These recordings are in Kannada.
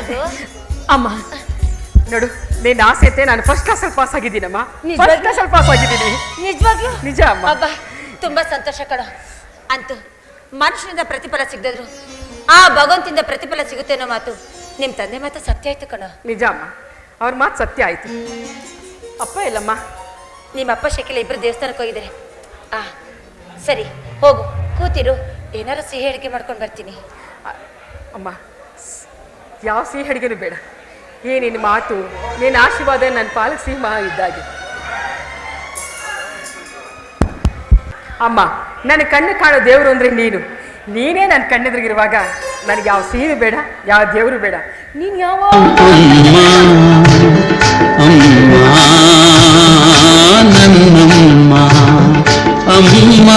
ರಘು ಅಮ್ಮ ನೋಡು ನೀನ್ ಆಸೆ ಐತೆ ನಾನು ಫಸ್ಟ್ ಕ್ಲಾಸಲ್ಲಿ ಪಾಸ್ ಆಗಿದ್ದೀನಮ್ಮ. ನಿಜವಾಗ್ಲೂ? ಫಸ್ಟ್ ಕ್ಲಾಸಲ್ಲಿ ಪಾಸ್ ಆಗಿದ್ದೀನಿ. ನಿಜವಾಗ್ಲೂ? ನಿಜ ಅಮ್ಮ. ಅಬ್ಬಾ ತುಂಬಾ ಸಂತೋಷ ಕಣ. ಅಂತೂ ಮನುಷ್ಯನಿಂದ ಪ್ರತಿಫಲ ಸಿಗದ್ರು ಆ ಭಗವಂತಿಂದ ಪ್ರತಿಫಲ ಸಿಗುತ್ತೆ ಅನ್ನೋ ಮಾತು ನಿಮ್ ತಂದೆ ಮಾತು ಸತ್ಯ ಆಯ್ತು ಕಣ. ನಿಜ ಅಮ್ಮ. ಅವ್ರ ಮಾತು ಸತ್ಯ ಆಯ್ತು. ಅಪ್ಪ ಇಲ್ಲಮ್ಮ ನಿಮ್ಮ ಅಪ್ಪ ಶಕಿಲ ಇಬ್ರು ದೇವಸ್ಥಾನಕ್ಕೆ ಹೋಗಿದ್ದಾರೆ. ಆ ಸರಿ ಹೋಗು. ಕೂತಿರು. ಏನಾರು ಸಿಹಿ ಹೇಳಿಕೆ ಮಾಡ್ಕೊಂಡು ಬರ್ತೀನಿ. ಅ- ಅಮ್ಮ ಯಾವ ಸಿಹಿ ಅಡುಗೆನೂ ಬೇಡ ಏ ನಿನ್ನ ಮಾತು ನಿನ್ನ ಆಶೀರ್ವಾದ ನನ್ನ ಪಾಲಕ್ ಸಿಂಹ ಇದ್ದಾಗೆ ಅಮ್ಮ ನನ್ನ ಕಣ್ಣು ಕಾಣೋ ದೇವರು ಅಂದರೆ ನೀನು ನೀನೇ ನನ್ನ ಕಣ್ಣೆದುರಿಗಿರುವಾಗ ನನಗೆ ಯಾವ ಸಿಹಿ ಬೇಡ ಯಾವ ದೇವರು ಬೇಡ ನೀನು ಯಾವ ಅಮ್ಮ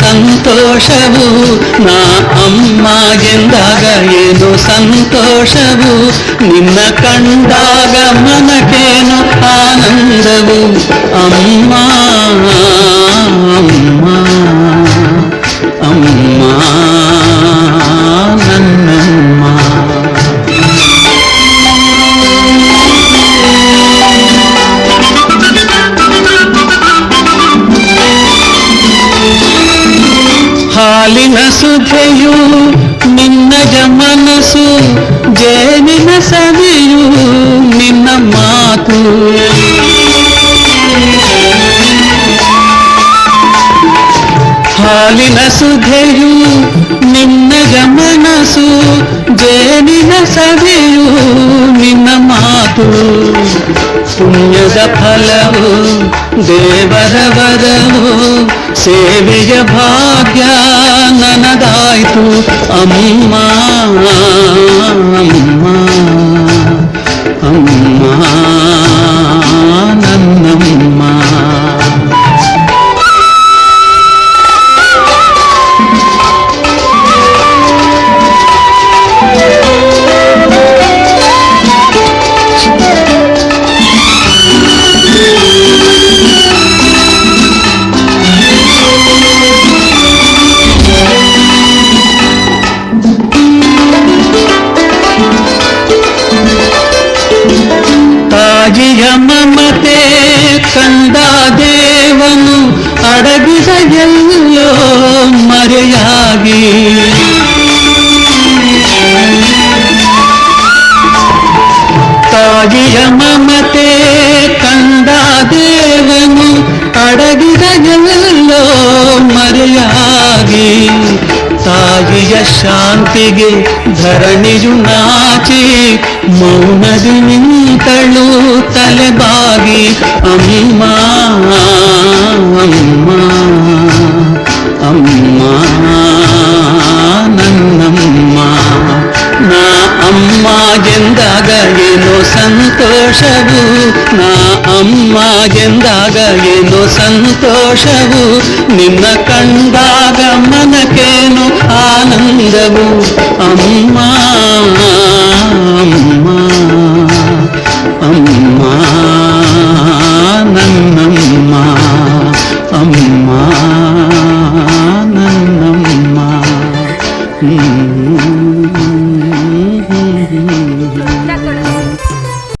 ಸಂತೋಷವು ನಾ ಅಮ್ಮ ಎಂದಾಗ ಏನು ಸಂತೋಷವು ನಿನ್ನ ಕಂಡಾಗ ಮನಕೇನು ಹಾಲಿನ ಸುಧೆಯು ನಿನ್ನಜ ಮನಸ್ಸು ಜೇನಿನ ಸವಿಯು ನಿನ್ನ ಮಾತು ಸುಧೆಯು ಗಮನಸು ಮನಸ್ಸು ಜೇನಿನ ಸವಿಯು ನಿನ್ನ ಮಾತು. ಪುಣ್ಯದ ಫಲವು, ದೇವರ ವರವು, ಸೇವೆಯ ಭಾಗ್ಯ ನನದಾಯ್ತು. ಅಮ್ಮ. ತಾಯಿಯ ಮಮತೆ ಕಂದ ದೇವನು ಅಡಗಿದ ಎಲ್ಲೋ ಮರೆಯಾಗಿ ತಾಯಿಯ ಮಮತೆ ಕಂದ ದೇವನು ಅಡಗಿದ ಎಲ್ಲೋ ಮರೆಯಾಗಿ ತಾಯಿಯ ಶಾಂತಿಗೆ ಧರಣಿಯು ನಾಚಿ ಮೌನದಿ ನಿಂತಳು ತಲೆಬಾಗಿ ಅಮ್ಮ ಅಮ್ಮ ಅಮ್ಮ ನನ್ನಮ್ಮ ನಾ ಅಮ್ಮ ಎಂದಾಗ ಏನೋ ಸಂತೋಷವು ನಾ ಅಮ್ಮ ಎಂದಾಗ ಏನೋ ಸಂತೋಷವು ನಿನ್ನ ಕಂಡಾಗ ಮನಕೇನು ಕಟ್ಟಿ